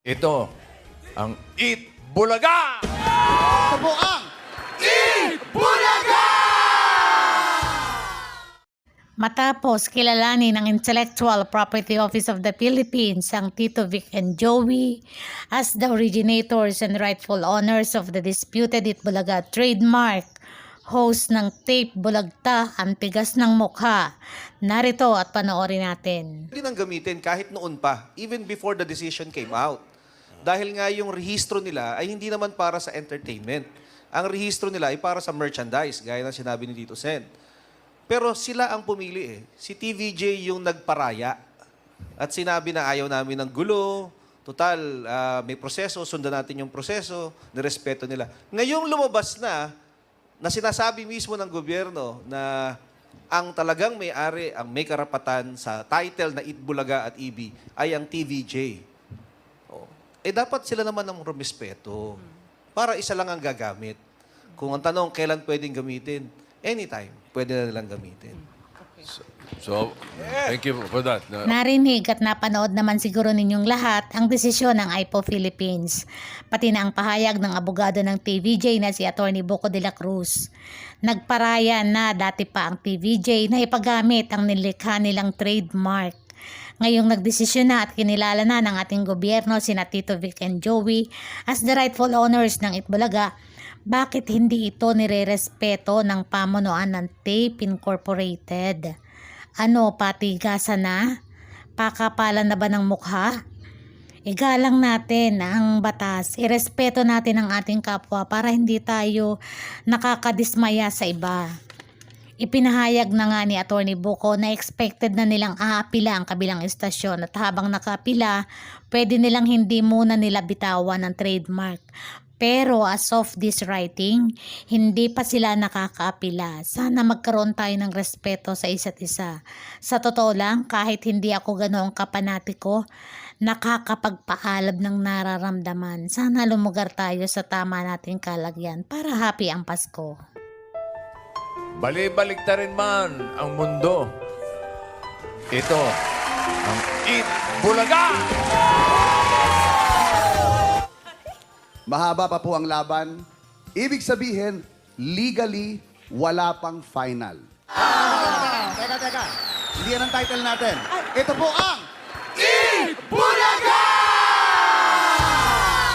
Ito ang Eat Bulaga! Ito po ang Matapos kilalanin ng Intellectual Property Office of the Philippines ang Tito Vic and Joey as the originators and rightful owners of the disputed Itbulaga trademark, host ng tape Bulagta ang tigas ng mukha. Narito at panoorin natin. Pwede nang gamitin kahit noon pa, even before the decision came out. Dahil nga yung rehistro nila ay hindi naman para sa entertainment. Ang rehistro nila ay para sa merchandise, gaya ng sinabi ni Tito Sen. Pero sila ang pumili eh. Si TVJ yung nagparaya. At sinabi na ayaw namin ng gulo. Total, ah, may proseso, sundan natin yung proseso, nirespeto nila. Ngayong lumabas na, na sinasabi mismo ng gobyerno na ang talagang may-ari, ang may karapatan sa title na Itbulaga at EB ay ang TVJ. Eh dapat sila naman ang rumispeto. Para isa lang ang gagamit. Kung ang tanong, kailan pwedeng gamitin? Anytime, pwede na nilang gamitin. So, thank you for that. Na- Narinig at napanood naman siguro ninyong lahat ang desisyon ng IPO Philippines, pati na ang pahayag ng abogado ng TVJ na si Attorney Boco de la Cruz. Nagparaya na dati pa ang TVJ na ipagamit ang nilikha nilang trademark. Ngayong nagdesisyon na at kinilala na ng ating gobyerno sina Tito Vic and Joey as the rightful owners ng Itbulaga, bakit hindi ito nirerespeto ng pamunuan ng TAPE Incorporated? Ano, patigasan na? Pakapalan na ba ng mukha? Igalang natin ang batas. Irespeto natin ang ating kapwa para hindi tayo nakakadismaya sa iba. Ipinahayag na nga ni Attorney Buko na expected na nilang aapila ang kabilang istasyon at habang nakapila, pwede nilang hindi muna nila bitawan ang trademark. Pero as of this writing, hindi pa sila nakakaapila. Sana magkaroon tayo ng respeto sa isa't isa. Sa totoo lang, kahit hindi ako ganoong kapanatiko, nakakapagpaalab ng nararamdaman. Sana lumugar tayo sa tama nating kalagyan para happy ang Pasko. Balibalik ta rin man ang mundo. Ito ang Eat Bulaga! mahaba pa po ang laban. Ibig sabihin, legally, wala pang final. Teka, teka. Hindi yan ang title natin. Ito po ang